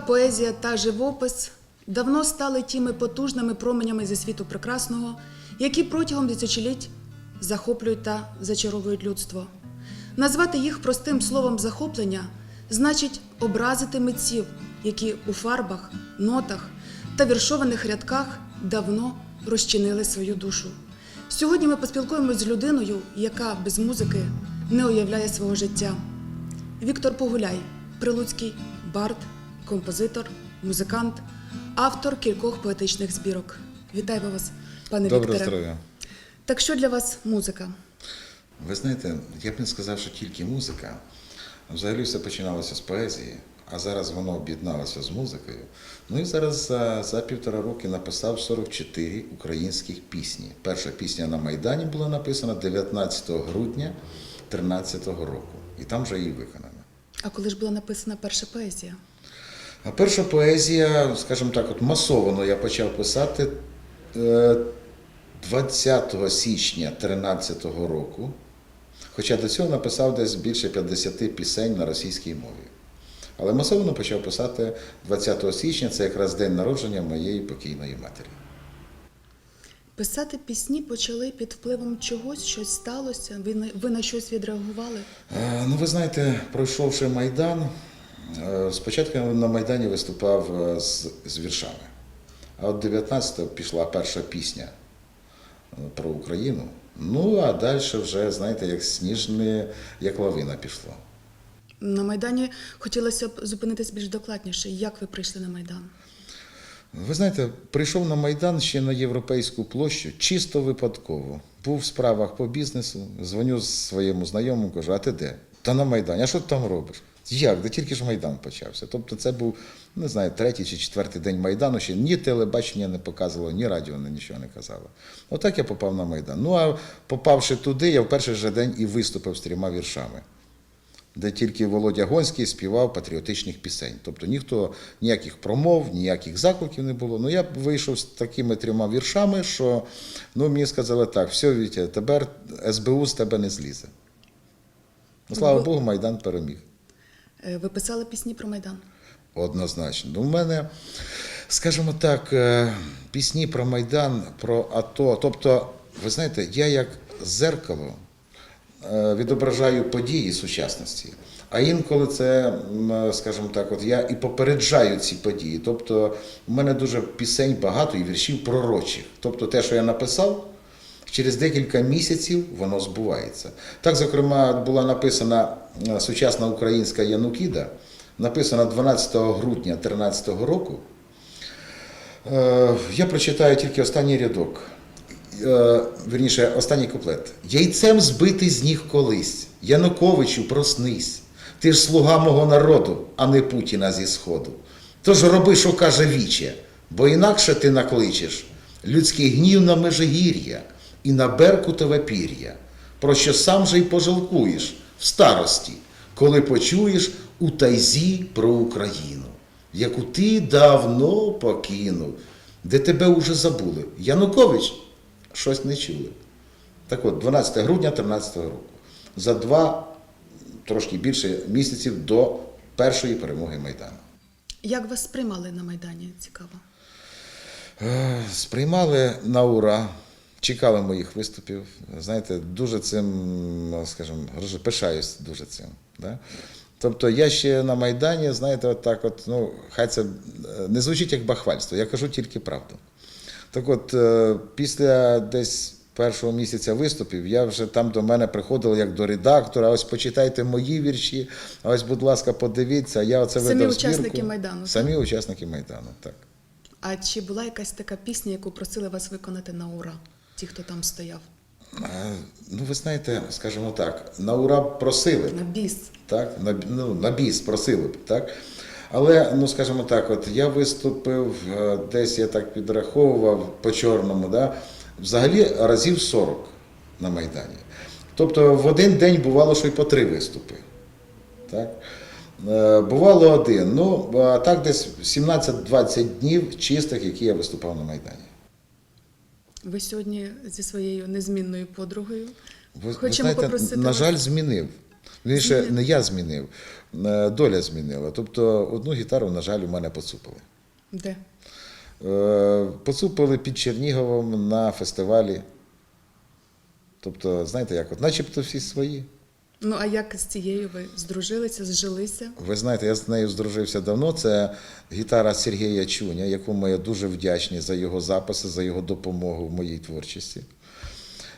Поезія та живопис давно стали тими потужними променями зі світу прекрасного, які протягом тисячоліть захоплюють та зачаровують людство. Назвати їх простим словом захоплення значить образити митців, які у фарбах, нотах та віршованих рядках давно розчинили свою душу. Сьогодні ми поспілкуємося з людиною, яка без музики не уявляє свого життя. Віктор Погуляй, прилуцький бард, композитор, музикант, автор кількох поетичних збірок. Вітаю вас, пане Доброго Вікторе. здоров'я. Так що для вас музика? Ви знаєте, я б не сказав, що тільки музика. Взагалі все починалося з поезії, а зараз воно об'єдналося з музикою. Ну і зараз за, за півтора роки написав 44 українських пісні. Перша пісня на Майдані була написана 19 грудня 2013 року. І там вже її виконано. А коли ж була написана перша поезія? А перша поезія, скажімо так, от масово я почав писати е, 20 січня 2013 року. Хоча до цього написав десь більше 50 пісень на російській мові. Але масово почав писати 20 січня, це якраз день народження моєї покійної матері. Писати пісні почали під впливом чогось, щось сталося. Ви на, ви на щось відреагували? Е, Ну, ви знаєте, пройшовши Майдан, е, спочатку я на Майдані виступав е, з, з віршами. А от 19-го пішла перша пісня е, про Україну. Ну, а далі вже, знаєте, як сніжне, як лавина пішло. На Майдані хотілося б зупинитись більш докладніше. Як ви прийшли на Майдан? Ви знаєте, прийшов на Майдан ще на Європейську площу чисто випадково. Був в справах по бізнесу, дзвоню своєму знайомому, кажу, а ти де? Та на Майдані. А що ти там робиш? Як? Да тільки ж Майдан почався. Тобто це був, не знаю, третій чи четвертий день Майдану, ще ні телебачення не показувало, ні радіо не нічого не казало. Отак я попав на Майдан. Ну а попавши туди, я в перший же день і виступив з трьома віршами де тільки Володя Гонський співав патріотичних пісень. Тобто ніхто ніяких промов, ніяких закликів не було. Ну я вийшов з такими трьома віршами, що ну, мені сказали так, все, Вітя, тепер СБУ з тебе не злізе. Ну, слава Богу, Майдан переміг. Е, Ви писали пісні про Майдан? Однозначно. Ну, У мене, скажімо так, е, пісні про Майдан, про АТО. Тобто, ви знаєте, я як зеркало е, відображаю події сучасності. А інколи це, скажімо так, от я і попереджаю ці події. Тобто, у мене дуже пісень багато і віршів пророчих. Тобто, те, що я написав, Через декілька місяців воно збувається. Так, зокрема, була написана е, сучасна українська Янукіда, написана 12 грудня 2013 року. Е, Я прочитаю тільки останній рядок. Е, Вірніше, останній куплет. Яйцем збитий з ніг колись. Януковичу, проснись. Ти ж слуга мого народу, а не Путіна зі Сходу. Тож роби, що каже віче, бо інакше ти накличеш людський гнів на межигір'я і на беркутове пір'я, про що сам же й пожалкуєш в старості, коли почуєш у тайзі про Україну, яку ти давно покинув, де тебе уже забули. Янукович щось не чули. Так от, 12 грудня 2013 року. За два, трошки більше місяців до першої перемоги Майдану. Як вас сприймали на Майдані? Цікаво. Е, Сприймали на ура, чекали моїх виступів. Знаєте, дуже цим, скажімо, пишаюсь дуже цим. Да? Тобто я ще на Майдані, знаєте, от так от, ну, хай це е, не звучить як бахвальство, я кажу тільки правду. Так от, е, після десь першого місяця виступів, я вже там до мене приходив як до редактора, ось почитайте мої вірші, а ось, будь ласка, подивіться, я оце Самі видав учасники збірку. Майдану, так? Самі учасники Майдану, так. А чи була якась така пісня, яку просили вас виконати на ура? Ті, хто там стояв? Ну, ви знаєте, скажімо так, на ура просили, На біс. так? На, ну, на біс просили б, так? Але, ну скажімо так, от я виступив е, десь, я так підраховував по чорному, да? взагалі разів 40 на Майдані. Тобто в один день бувало, що й по три виступи. Так? Е, Бувало один. Ну, а так десь 17-20 днів чистих, які я виступав на Майдані. Ви сьогодні зі своєю незмінною подругою. Ви, ви знаєте, попросити на вас- жаль, змінив. Він ще не я змінив, е, доля змінила. Тобто одну гітару, на жаль, у мене поцупили. Де? Е, Поцупили під Черніговом на фестивалі. Тобто, знаєте, як от, начебто всі свої. Ну а як з цією ви здружилися, зжилися? Ви знаєте, я з нею здружився давно. Це гітара Сергія Чуня, якому я дуже вдячний за його записи, за його допомогу в моїй творчості.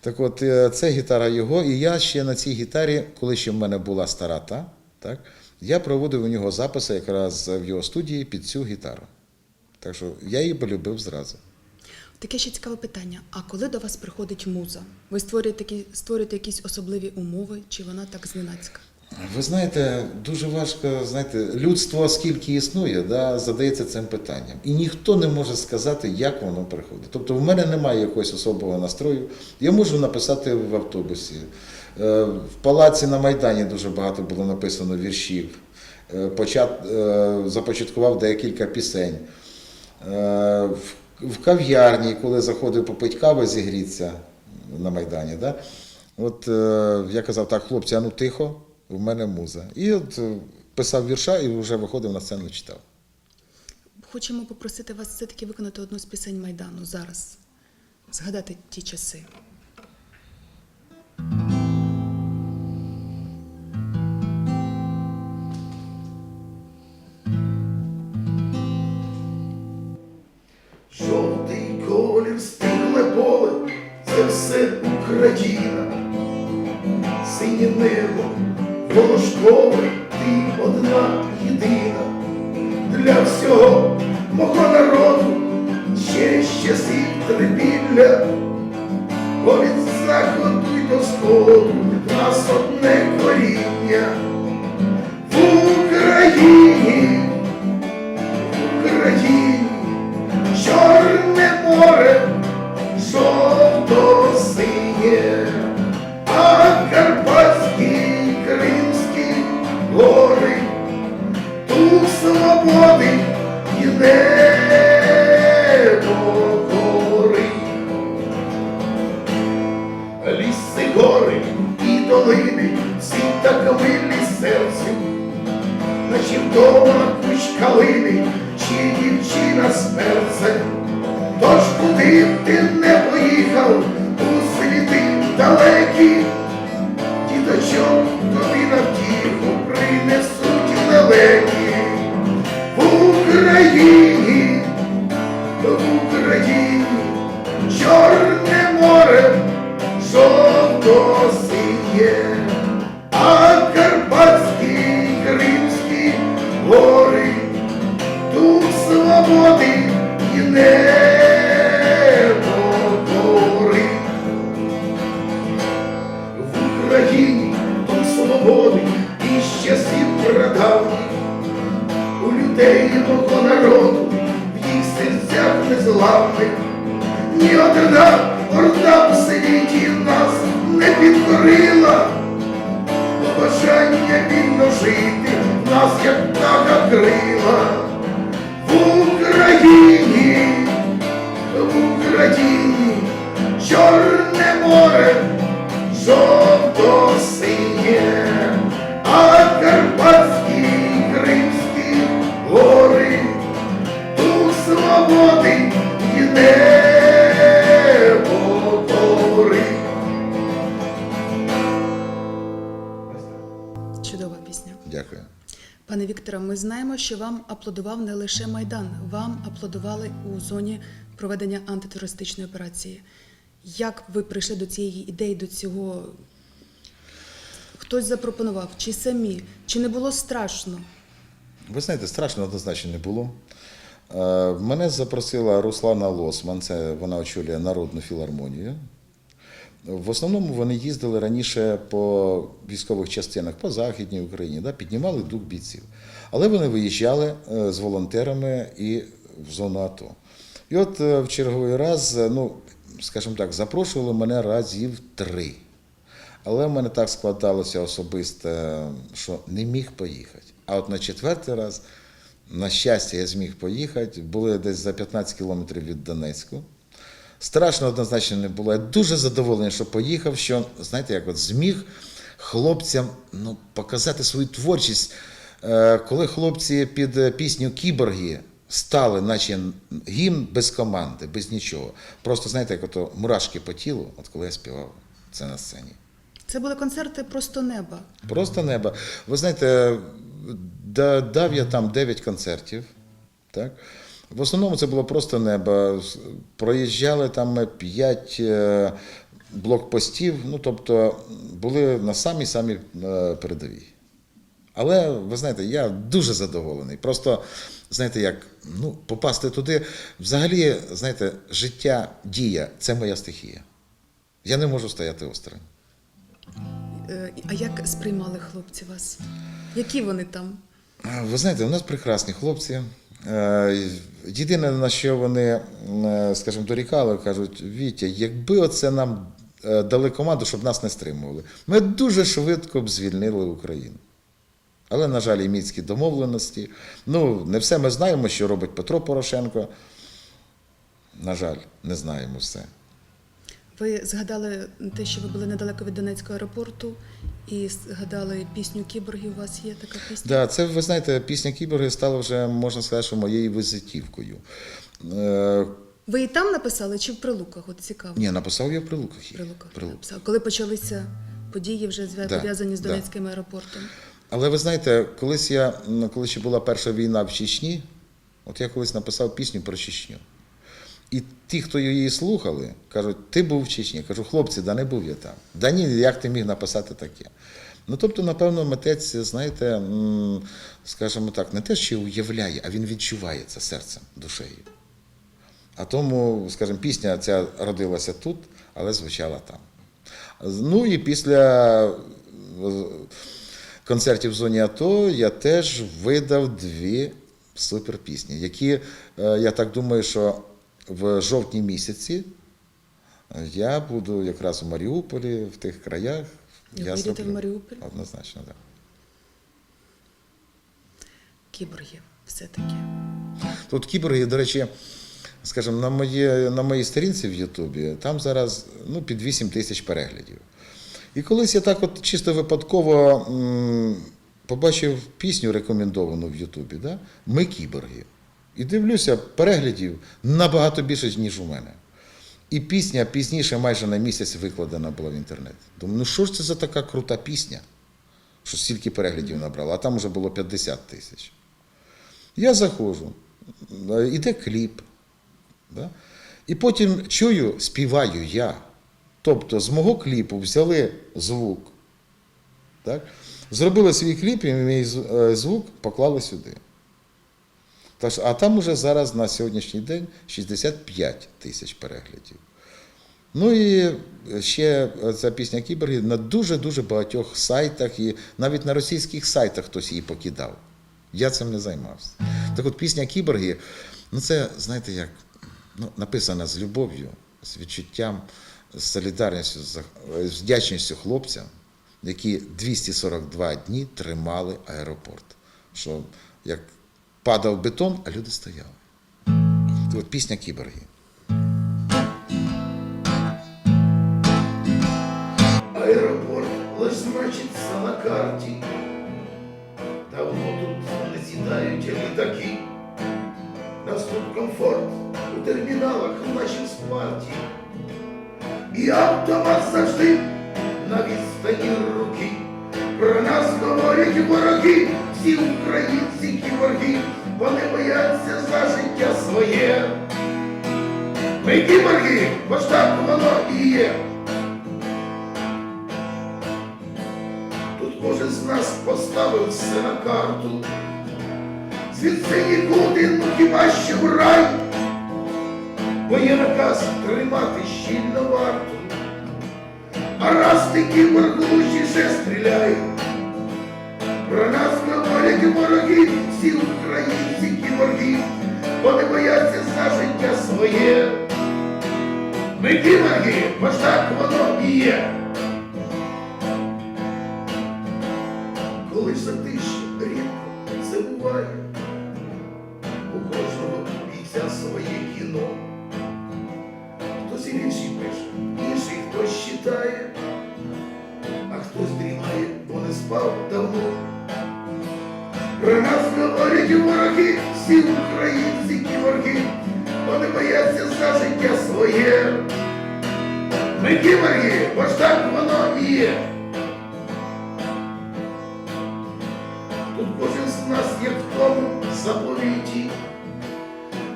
Так от, е, це гітара його, і я ще на цій гітарі, коли ще в мене була стара та, так, я проводив у нього записи якраз в його студії під цю гітару. Так що я її полюбив зразу. Таке ще цікаве питання. А коли до вас приходить муза? Ви створюєте, такі, створюєте якісь особливі умови, чи вона так зненацька? Ви знаєте, дуже важко, знаєте, людство скільки існує, да, задається цим питанням. І ніхто не може сказати, як воно приходить. Тобто в мене немає якогось особого настрою. Я можу написати в автобусі. Е, В палаці на Майдані дуже багато було написано віршів. Е, Почат, е, започаткував декілька пісень. В- кав'ярні, коли заходив попити каву, зігріться на Майдані. Да? От е, я казав, так, хлопці, а ну тихо, в мене муза. І от е, писав вірша і вже виходив на сцену читав. Хочемо попросити вас все-таки виконати одну з пісень Майдану зараз. Згадати ті часи. Україна, синє небо, волошкове, ти одна єдина. Для всього мого народу вдома кущ калини, чи дівчина смерце. Тож куди ти не свободи і небо гори. Чудова пісня. Дякую. Пане Вікторе, ми знаємо, що вам аплодував не лише Майдан, вам аплодували у зоні проведення антитерористичної операції. Як ви прийшли до цієї ідеї, до цього? Хтось запропонував, чи самі, чи не було страшно? Ви знаєте, страшно однозначно не було. Е, Мене запросила Руслана Лосман, це вона очолює Народну філармонію. В основному вони їздили раніше по військових частинах по Західній Україні, да, піднімали дух бійців. Але вони виїжджали е, з волонтерами і в зону АТО. І от е, в черговий раз, ну, скажімо так, запрошували мене разів три. Але в мене так складалося особисто, що не міг поїхати. А от на четвертий раз, на щастя, я зміг поїхати. Були десь за 15 кілометрів від Донецьку. Страшно однозначно не було. Я дуже задоволений, що поїхав, що, знаєте, як от зміг хлопцям ну, показати свою творчість. Е, Коли хлопці під е, пісню Кіборги стали, наче гімн без команди, без нічого. Просто знаєте, як ото мурашки по тілу, от коли я співав це на сцені. Це були концерти просто неба. Просто небо. Ви знаєте, дав я там 9 концертів. Так? В основному це було просто небо. Проїжджали там 5 блокпостів, ну тобто були на самій самій е, передовій. Але ви знаєте, я дуже задоволений. Просто, знаєте, як ну, попасти туди, взагалі, знаєте, життя, дія це моя стихія. Я не можу стояти осторонь. Е, А як сприймали хлопці вас? Які вони там? Ви знаєте, у нас прекрасні хлопці. Е, Єдине, на що вони, е, скажімо, дорікали, кажуть, Вітя, якби оце нам е, дали команду, щоб нас не стримували, ми дуже швидко б звільнили Україну. Але, на жаль, і мінські домовленості. Ну, не все ми знаємо, що робить Петро Порошенко. На жаль, не знаємо все. Ви згадали те, що ви були недалеко від Донецького аеропорту, і згадали пісню Кіборгів. У вас є така пісня? Да, це, ви знаєте, пісня Кіборги стала вже, можна сказати, що моєю визитівкою. Е, Ви і там написали чи в Прилуках? От цікаво. Ні, написав я в Прилуках. Прилуках Прилук. написали. Коли почалися події, вже зв'я- Да, пов'язані з да. Донецьким аеропортом. Але ви знаєте, колись я, ну, коли ще була перша війна в Чечні, от я колись написав пісню про Чечню. І ті, хто її слухали, кажуть, ти був в Чечні. Я кажу, хлопці, да не був я там. Да ні, як ти міг написати таке? Ну, тобто, напевно, митець, знаєте, скажімо так, не те, що уявляє, а він відчуває це серцем, душею. А тому, скажімо, пісня ця родилася тут, але звучала там. Ну і після е, концертів в зоні АТО я теж видав дві суперпісні, які, е, я так думаю, що в жовтні місяці я буду якраз у Маріуполі, в тих краях. Я зроблю. в Маріуполь? Однозначно, так. Кіборги, все-таки. Тут кіборги, до речі, скажімо, на, моє, на моїй сторінці в Ютубі там зараз ну, під 8 тисяч переглядів. І колись я так от чисто випадково м, побачив пісню рекомендовану в Ютубі, да? Ми кіборги. І дивлюся, переглядів набагато більше, ніж у мене. І пісня пізніше майже на місяць викладена була в інтернет. Думаю, ну що ж це за така крута пісня, що стільки переглядів набрала, а там вже було 50 тисяч. Я заходжу, е, іде кліп. Да? І потім чую, співаю я. Тобто з мого кліпу взяли звук, так? зробили свій кліп і мій е, звук поклали сюди. Що- а там уже зараз на сьогоднішній день 65 тисяч переглядів. Ну і ще ця пісня Кіберги на дуже-дуже багатьох сайтах, і навіть на російських сайтах хтось її покидав. Я цим не займався. Так от пісня Кіборги, ну це, знаєте, як ну, написана з любов'ю, з відчуттям, з солідарністю, з вдячністю хлопцям, які 242 дні тримали аеропорт. Що як падав бетон, а люди стояли. Це от пісня Кіборги. Аэропорт лишь значится на карті. Давно тут насідають літаки. Нас тут комфорт у терміналах наче з партії. І автомат завжди на відстані руки. Про нас говорять вороги, всі українці кіборги, вони бояться за життя своє. Ми кіборги, бо ж так воно і є. Тут кожен з нас поставив все на карту. Звідси нікуди, ну хіба що в рай, бо є наказ тримати щільно варту. А раз таки моргучіше стріляй. Про нас говорять вороги, всі українці кіборги, вони бояться за життя своє. Ми кіборги, бо ж так воно і є. коли затиші рідко це всі українці кіборги, вони бояться за життя своє. Ми кіборги, бо ж так воно і є. Тут кожен з нас є в тому заповіті.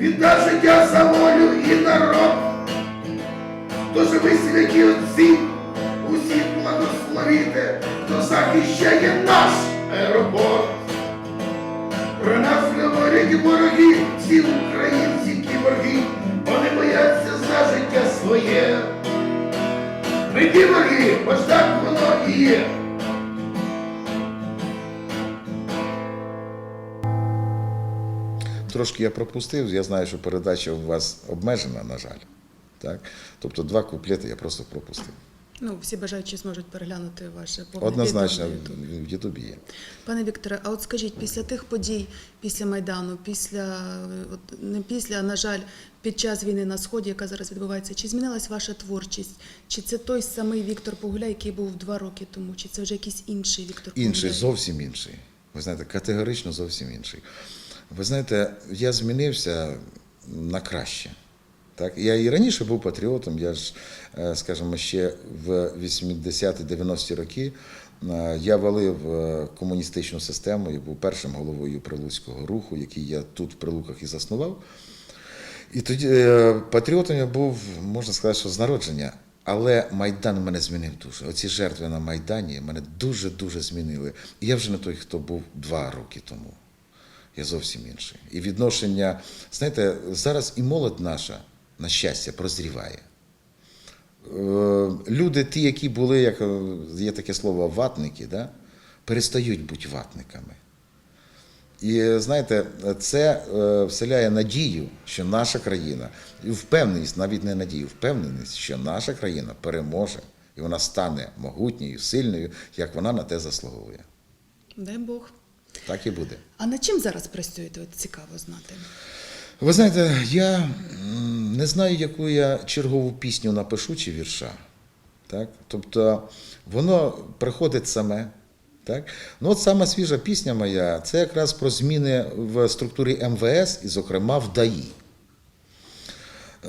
Віддав життя за волю і народ. Тож ви святі отці, усіх благословіте, хто захищає наш аеропорт. Про нас говорять вороги, всі українці кіборги, вони бояться за життя своє. Ми кіборги, бо так воно і є. Трошки я пропустив, я знаю, що передача у вас обмежена, на жаль. Так? Тобто два куплети я просто пропустив. Ну, всі бажаючі зможуть переглянути ваше повне Однозначно відео на YouTube. в Ютубі є. Пане Вікторе, а от скажіть, після тих подій, після Майдану, після от не після, а на жаль, під час війни на сході, яка зараз відбувається, чи змінилась ваша творчість? Чи це той самий Віктор Погуля, який був два роки тому? Чи це вже якийсь інший Віктор Погуля? Інший, зовсім інший. Ви знаєте, категорично зовсім інший. Ви знаєте, я змінився на краще. Так? Я і раніше був патріотом, я ж, е, скажімо, ще в 80-90-ті роки е, я валив е, комуністичну систему, я був першим головою Прилуцького руху, який я тут в Прилуках і заснував. І тоді патріотом я був, можна сказати, що з народження. Але Майдан мене змінив дуже. Оці жертви на Майдані мене дуже-дуже змінили. І я вже не той, хто був два роки тому. Я зовсім інший. І відношення, знаєте, зараз і молодь наша, на щастя, прозріває. Е, Люди, ті, які були, як е, є таке слово, ватники, да, перестають бути ватниками. І знаєте, це е, вселяє надію, що наша країна, і впевненість, навіть не надію, впевненість, що наша країна переможе і вона стане могутньою, сильною, як вона на те заслуговує. Дай Бог. Так і буде. А над чим зараз працюєте? От цікаво знати. Ви знаєте, я не знаю, яку я чергову пісню напишу чи вірша. Так? Тобто воно приходить саме. Так? Ну, от сама свіжа пісня моя це якраз про зміни в структурі МВС і, зокрема, в ДАІ.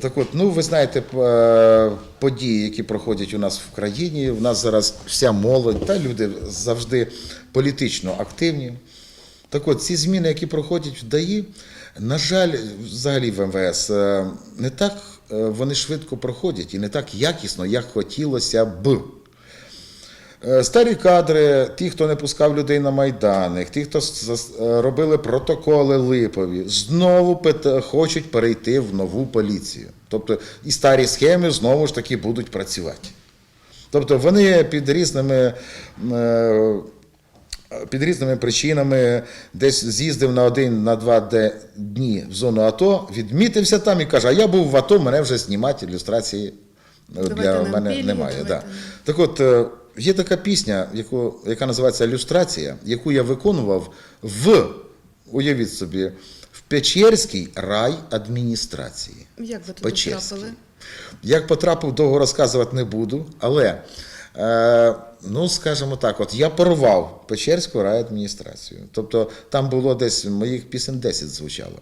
Так от, ну ви знаєте е, події, які проходять у нас в країні. У нас зараз вся молодь та люди завжди політично активні. Так от, ці зміни, які проходять в ДАІ, на жаль, взагалі в МВС, е, не так е, вони швидко проходять і не так якісно, як хотілося б. Е, Старі кадри, ті, хто не пускав людей на майдани, ті, хто робили протоколи липові, знову хочуть перейти в нову поліцію. Тобто і старі схеми знову ж таки будуть працювати. Тобто вони під різними. Під різними причинами десь з'їздив на один на два дні в зону АТО, відмітився там і каже: А я був в АТО, мене вже знімати ілюстрації е, Давайте для мене пільги, немає. давайте Да. Так от, е, є така пісня, яку, яка називається Люстрація, яку я виконував в, уявіть собі, в Печерській райадміністрації. Як ви туди потрапили? Як потрапив, довго розказувати не буду, але, е, ну, скажімо так, от я порвав Печерську райадміністрацію. Тобто там було десь моїх пісень 10 звучало.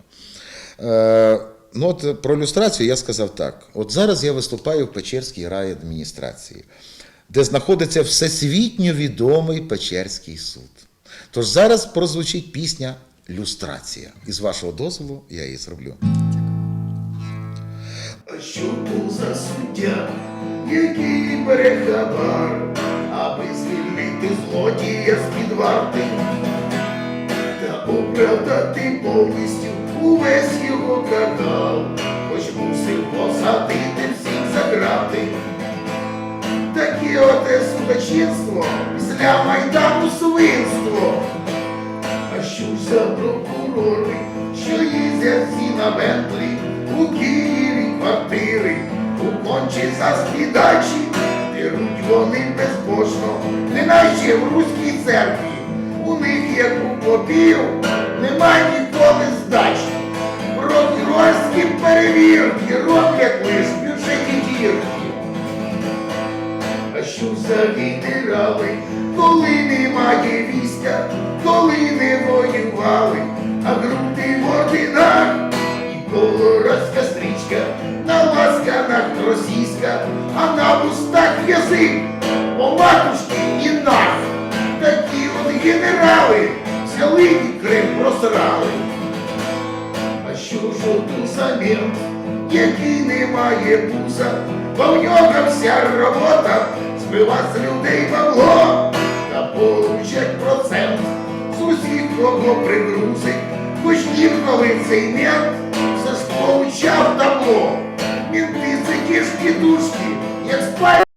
Е, ну, от про ілюстрацію я сказав так: от зараз я виступаю в Печерській райадміністрації, де знаходиться всесвітньо відомий Печерський суд. Тож зараз прозвучить пісня Люстрація. І з вашого дозволу я її зроблю. А що був за суддя, який бере аби звільнити злодія з-під варти та оправдати повністю увесь його канал, хоч мусив посадити всіх за грати. Таке оте судочинство після майдану свинство. А що ж за прокурори, що їздять всі на Бентлі, у Києві квартири, у кончі за скидачі, деруть вони безбожно, неначе в руській церкві. У них, як у попів, немає ніколи здачі. Прокурорські перевірки роблять лиш бюджеті дірки. А що за генерали, коли немає війська, коли не воювали, а груди в орденах і колорадська стрічка, на ласканах російська, а на устах язик, по матушки і нах. Такі от генерали взяли і Крим просрали. А що ж от за який не має пуса, бо в нього вся робота збивати з людей бабло та получать процент з усіх, кого пригрузить, хоч інколи цей мент все ж получав табло. Мінти це ті ж дідушки, як спать.